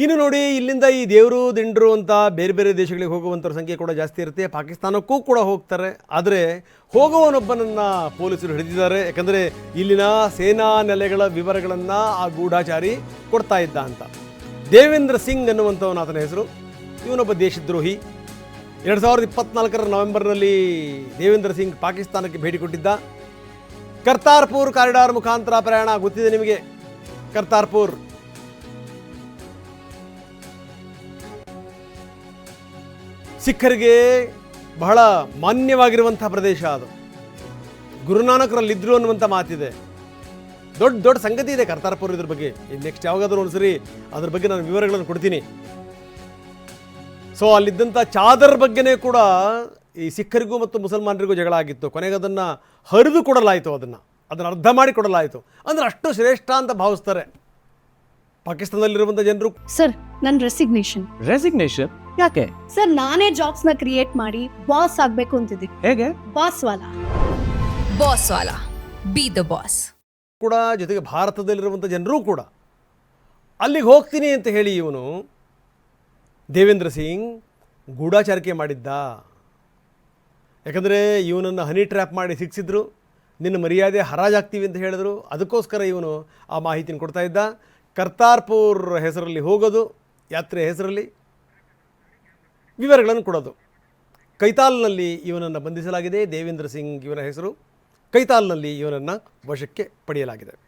ಇನ್ನು ನೋಡಿ, ಇಲ್ಲಿಂದ ಈ ದೇವರು, ದಿಂಡರು ಅಂತ ಬೇರೆ ಬೇರೆ ದೇಶಗಳಿಗೆ ಹೋಗುವಂಥವ್ರ ಸಂಖ್ಯೆ ಕೂಡ ಜಾಸ್ತಿ ಇರುತ್ತೆ. ಪಾಕಿಸ್ತಾನಕ್ಕೂ ಕೂಡ ಹೋಗ್ತಾರೆ. ಆದರೆ ಹೋಗುವವನೊಬ್ಬನನ್ನು ಪೊಲೀಸರು ಹಿಡಿದಿದ್ದಾರೆ. ಯಾಕಂದರೆ ಇಲ್ಲಿನ ಸೇನಾ ನೆಲೆಗಳ ವಿವರಗಳನ್ನು ಆ ಗೂಢಾಚಾರಿ ಕೊಡ್ತಾ ಇದ್ದ ಅಂತ. ದೇವೇಂದ್ರ ಸಿಂಗ್ ಅನ್ನುವಂಥವನ ಆತನ ಹೆಸರು. ಇವನೊಬ್ಬ ದೇಶದ್ರೋಹಿ. ಎರಡು ಸಾವಿರದ ಇಪ್ಪತ್ನಾಲ್ಕರ ನವೆಂಬರ್ನಲ್ಲಿ ದೇವೇಂದ್ರ ಸಿಂಗ್ ಪಾಕಿಸ್ತಾನಕ್ಕೆ ಭೇಟಿ ಕೊಟ್ಟಿದ್ದ. ಕರ್ತಾರ್ಪುರ್ ಕಾರಿಡಾರ್ ಮುಖಾಂತರ ಪ್ರಯಾಣ ಗೊತ್ತಿದೆ ನಿಮಗೆ. ಕರ್ತಾರ್ಪುರ್. ಸಿಖ್ಖರಿಗೆ ಬಹಳ ಮಾನ್ಯವಾಗಿರುವಂಥ ಪ್ರದೇಶ ಅದು. ಗುರುನಾನಕರಲ್ಲಿದ್ದರು ಅನ್ನುವಂಥ ಮಾತಿದೆ. ದೊಡ್ಡ ದೊಡ್ಡ ಸಂಗತಿ ಇದೆ ಕರ್ತಾರ್ಪುರ್ ಇದ್ರ ಬಗ್ಗೆ. ನೆಕ್ಸ್ಟ್ ಯಾವಾಗಾದರೂ ಒಂದು ಸರಿ ಅದ್ರ ಬಗ್ಗೆ ನಾನು ವಿವರಗಳನ್ನು ಕೊಡ್ತೀನಿ. ಸೊ ಅಲ್ಲಿದ್ದಂಥ ಚಾದರ್ ಬಗ್ಗೆನೇ ಕೂಡ ಈ ಸಿಖ್ಖರಿಗೂ ಮತ್ತು ಮುಸಲ್ಮಾನರಿಗೂ ಜಗಳ ಆಗಿತ್ತು. ಕೊನೆಗೆ ಅದನ್ನು ಹರಿದು ಕೊಡಲಾಯಿತು ಅದನ್ನು. ಅದನ್ನು ಅರ್ಧ ಮಾಡಿ ಕೊಡಲಾಯಿತು. ಅಂದರೆ ಅಷ್ಟು ಶ್ರೇಷ್ಠ ಅಂತ ಭಾವಿಸ್ತಾರೆ. ಪಾಕಿಸ್ತಾನದಲ್ಲಿರುವಂಥ ಜನರು. ಸರ್ ನನ್ನ ರೆಸಿಗ್ನೇಷನ್ ರೆಸಿಗ್ನೇಷನ್ ಯಾಕೆ? ಸರ್ ನಾನೇ ಜಾಬ್ಸ್ನ ಕ್ರಿಯೇಟ್ ಮಾಡಿ ಬಾಸ್ ಆಗ್ಬೇಕು ಅಂತಿದ್ದೀನಿ ಹೇಗೆ? ಬಾಸ್ ವಾಲ? ಬಾಸ್ ವಾಲಾ. ಬಿ ದ ಬಾಸ್ ಕೂಡ ಜೊತೆಗೆ ಭಾರತದಲ್ಲಿರುವಂಥ ಜನರೂ ಕೂಡ. ಅಲ್ಲಿಗೆ ಹೋಗ್ತೀನಿ ಅಂತ ಹೇಳಿ ಇವನು. ದೇವೇಂದ್ರ ಸಿಂಗ್ ಗೂಢಾಚಾರಿಕೆ ಮಾಡಿದ್ದ. ಯಾಕಂದರೆ ಇವನನ್ನು ಹನಿ ಟ್ರ್ಯಾಪ್ ಮಾಡಿ ಸಿಕ್ಕಿಸಿದ್ರು ನಿನ್ನ ಮರ್ಯಾದೆ ಹರಾಜಾಗ್ತೀವಿ ಅಂತ ಹೇಳಿದ್ರು. ಅದಕ್ಕೋಸ್ಕರ ಇವನು ಆ ಮಾಹಿತಿನ ಕೊಡ್ತಾ ಇದ್ದ. ಕರ್ತಾರ್ಪುರ್ ಹೆಸರಲ್ಲಿ ಹೋಗೋದು ಯಾತ್ರೆ ಹೆಸರಲ್ಲಿ. ವಿವರಗಳನ್ನು ಕೊಡೋದು. ಕೈತಾಲ್ನಲ್ಲಿ ಇವನನ್ನು ಬಂಧಿಸಲಾಗಿದೆ. ದೇವೇಂದ್ರ ಸಿಂಗ್ ಇವನ ಹೆಸರು ಕೈತಾಲ್ನಲ್ಲಿ ಇವನನ್ನು ವಶಕ್ಕೆ ಪಡೆಯಲಾಗಿದೆ.